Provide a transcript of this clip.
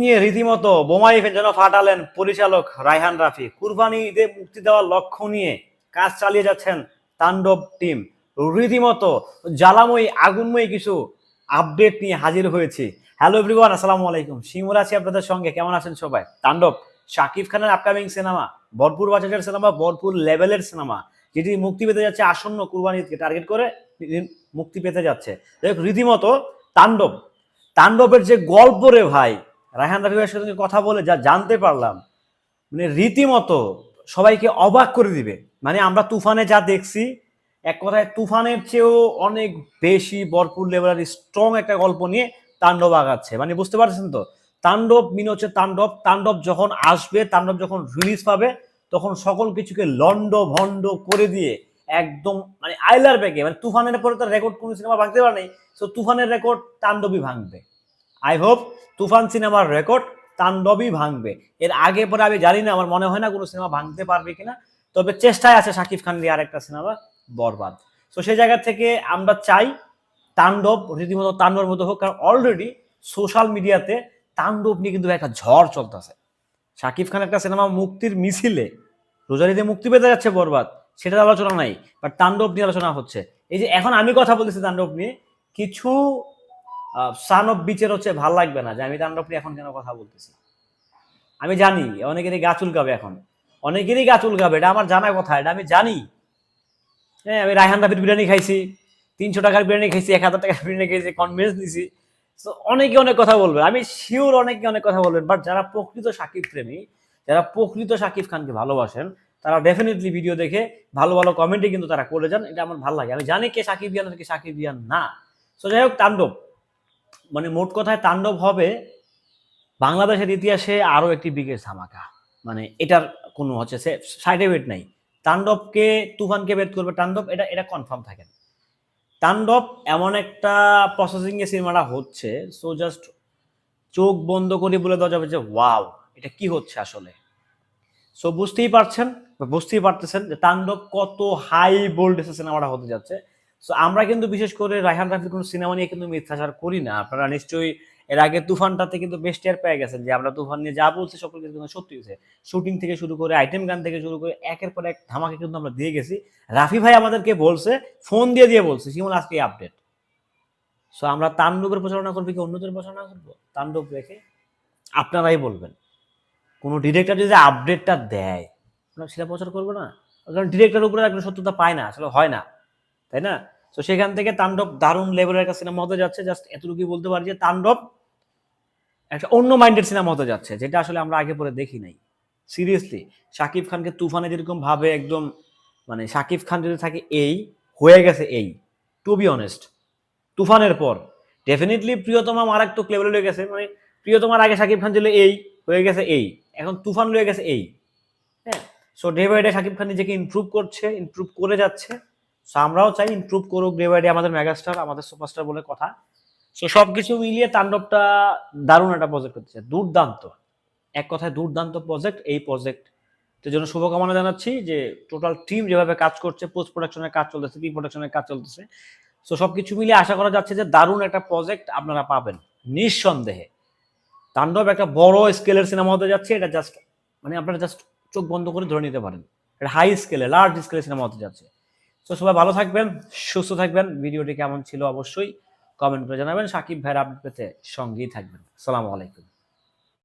নিয়ে রীতিমতো বোমাই যেন ফাটালেন পরিচালক রায়হান রাফি। কুরবানি ঈদে মুক্তি দেওয়ার লক্ষ্য নিয়ে কাজ চালিয়ে যাচ্ছেন তাণ্ডব টিম। রীতিমতো জ্বালাময়ী, আগুনময়ী কিছু আপডেট নিয়ে হাজির হয়েছি। হ্যালো এভরিওয়ান, আসসালামু আলাইকুম। শিমুর আছি আপনাদের সঙ্গে। কেমন আছেন সবাই? তাণ্ডব, শাকিব খানের আপকামিং সিনেমা ভরপুর বাজেটের সিনেমা ভরপুর লেভেলের সিনেমা যেটি মুক্তি পেতে যাচ্ছে আসন্ন কুরবানি ঈদকে টার্গেট করে মুক্তি পেতে যাচ্ছে। রীতিমতো তাণ্ডব, তাণ্ডবের যে গল্প রে ভাই রায়হান রাফি ভাইয়ের সঙ্গে কথা বলে যা জানতে পারলাম মানে রীতিমতো সবাইকে অবাক করে দিবে। মানে আমরা তুফানে যা দেখছি, এক কথায় তুফানের চেয়েও অনেক বেশি ভরপুর লেভেলের স্ট্রং একটা গল্প নিয়ে তাণ্ডব আগাচ্ছে। মানে বুঝতে পারছেন তো? তাণ্ডব মিন হচ্ছে তাণ্ডব। তাণ্ডব যখন আসবে, তাণ্ডব যখন রিলিজ পাবে, তখন সকল কিছুকে লন্ড ভন্ড করে দিয়ে একদম মানে আইলার ব্যাগে মানে তুফানের পরে তার রেকর্ড কোনো সিনেমা ভাঙতে পারে নাই তো তুফানের রেকর্ড তাণ্ডবই ভাঙবে। আই হোপ তুফান সিনেমার রেকর্ড তাণ্ডবই ভাঙবে। এর আগে পরে আমি জানি না, আমার মনে হয় না কোনো সিনেমা ভাঙতে পারবে কিনা। তবে চেষ্টায় আছে শাকিব খান দিয়ে আরেকটা সিনেমা বরবাদ। তো সেই জায়গা থেকে আমরা চাই তাণ্ডব, রীতিমতো তাণ্ডবের মতো হোক, কারণ অলরেডি সোশ্যাল মিডিয়াতে তাণ্ডব নিয়ে কিন্তু একটা ঝড় চলতেছে। শাকিব খান একটা সিনেমা মুক্তির মিছিলে, রোজারিতে মুক্তি পেতে যাচ্ছে বরবাদ, সেটার আলোচনা নাই বাট তাণ্ডব নিয়ে আলোচনা হচ্ছে। এই যে এখন আমি কথা বলতেছি তাণ্ডব নিয়ে, কিছু সান অফ বিচের হচ্ছে ভালো লাগবে না, যে আমি তাণ্ডব নিয়ে এখন কেন কথা বলতেছি? আমি জানি, অনেকেরই গা চুলকাবে এখন। অনেকেরই গা চুলকাবে, এটা আমার জানা কথা, এটা আমি জানি। হ্যাঁ আমি রায়হান রাফির বিরিয়ানি খাইছি, তিনশো টাকার বিরিয়ানি খাইছি, এক হাজার টাকার বিরিয়ানি খাইছি কনভিন্স নিছি। তো অনেকে অনেক কথা বলবে, আমি শিওর অনেকে অনেক কথা বলবেন বাট যারা প্রকৃত সাকিব প্রেমী, যারা প্রকৃত সাকিব খানকে ভালোবাসেন, তারা ডেফিনেটলি ভিডিও দেখে ভালো ভালো কমেন্টে কিন্তু তারা করে যান, এটা আমার ভালো লাগে। আমি জানি কে সাকিব ইয়ান কে সাকিব ইয়ান না। তো যাই হোক, তাণ্ডব। মানে মোট কথায় তাণ্ডব হবে বাংলাদেশের ইতিহাসে আরও একটি বিগেস্ট ধামাকা। মানে এটার কোনো হচ্ছে সাইড এফেক্ট নাই। তাণ্ডবকে, তুফানকে বেদ করবে, তাণ্ডব এটা এটা কনফার্ম থাকে তাণ্ডব এমন একটা প্রসেসিং এ সিনেমাটা হচ্ছে সো জাস্ট চোখ বন্ধ করে বলে দেওয়া যাবে যে ওয়াও এটা কি হচ্ছে আসলে? সো বুঝতেই পারছেন বুঝতেই পারতেছেন যে তাণ্ডব কত হাই বোল্ডেসে সিনেমাটা হতে যাচ্ছে। সো আমরা কিন্তু বিশেষ করে রায়হান রাফির কোনো সিনেমা নিয়ে কিন্তু মিথ্যাচার করি না। আপনারা নিশ্চয়ই এর আগে তুফানটাতে কিন্তু বেশ টের পেয়ে গেছেন যে, আমরা তুফান নিয়ে যা বলছি সকল কিন্তু সত্যি হয়েছে। শুটিং থেকে শুরু করে আইটেম গান থেকে শুরু করে একের পর এক ধামাকে কিন্তু আমরা দিয়ে গেছি। রাফি ভাই আমাদেরকে বলছে, ফোন দিয়ে দিয়ে বলছে, শিমুল, আজকে আপডেট সো আমরা তাণ্ডবের প্রচারণা করব কি অন্যদের প্রচারণা করব? তাণ্ডব রেখে আপনারাই বলবেন। কোনো ডিরেক্টর যদি আপডেটটা দেয় সেটা প্রচার করব না। কারণ ডিরেক্টর উপরে একটা সত্যতা পায় না, আসলে হয় না। তাই না? তো সেখান থেকে তাণ্ডব দারুণ লেভেলের একটা সিনেমা হতে যাচ্ছে। জাস্ট এতটুকুই বলতে পারি যে, তাণ্ডব একটা অন্য মাইন্ডেড সিনেমা হতে যাচ্ছে, যেটা আসলে আমরা আগে পরে দেখি নাই। সিরিয়াসলি শাকিব খানকে তুফানে যেরকম ভাবে একদম মানে শাকিব খান যদি থাকে এই, হয়ে গেছে এই। টু বি অনেস্ট তুফানের পর। ডেফিনেটলি প্রিয়তমা মারাত্মক লেভেলে হয়ে গেছে। মানে প্রিয়তমার আগে শাকিব খান ছিল এই, হয়ে গেছে এই। এখন তুফান হয়ে গেছে এই। হ্যাঁ? So day by day Shakib Khan নিজেকে ইমপ্রুভ করছে ইমপ্রুভ করে যাচ্ছে। সো আমরাও চাই ইমপ্রুভ করুক ডে বাই ডে আমাদের মেগাস্টার আমাদের সুপারস্টার বলে কথা। সো সব কিছু মিলিয়ে তাণ্ডবটা দারুণ একটা প্রজেক্ট হচ্ছে। দুর্দান্ত। এক কথায় দুর্দান্ত প্রজেক্ট এই প্রজেক্ট এর জন্য শুভকামনা জানাচ্ছি যে টোটাল টিম যেভাবে কাজ করছে পোস্ট প্রোডাকশনের কাজ চলতেছে প্রি প্রোডাকশনের কাজ চলতেছে। সো সব কিছু মিলিয়ে আশা করা যাচ্ছে যে দারুণ একটা প্রজেক্ট আপনারা পাবেন। নিঃসন্দেহে। তাণ্ডব একটা বড় স্কেলের সিনেমা হতে যাচ্ছে, এটা জাস্ট মানে আপনারা জাস্ট চোখ বন্ধ করে ধরে নিতে পারেন। এটা হাই স্কেলে লার্জ স্কেলের সিনেমা হতে যাচ্ছে। তো সবাই ভালো থাকবেন, সুস্থ থাকবেন। ভিডিওটি কেমন ছিল অবশ্যই কমেন্ট করে জানাবেন। সাকিব ভাইয়ের আপডেট পেতে সঙ্গেই থাকবেন। সালামু আলাইকুম।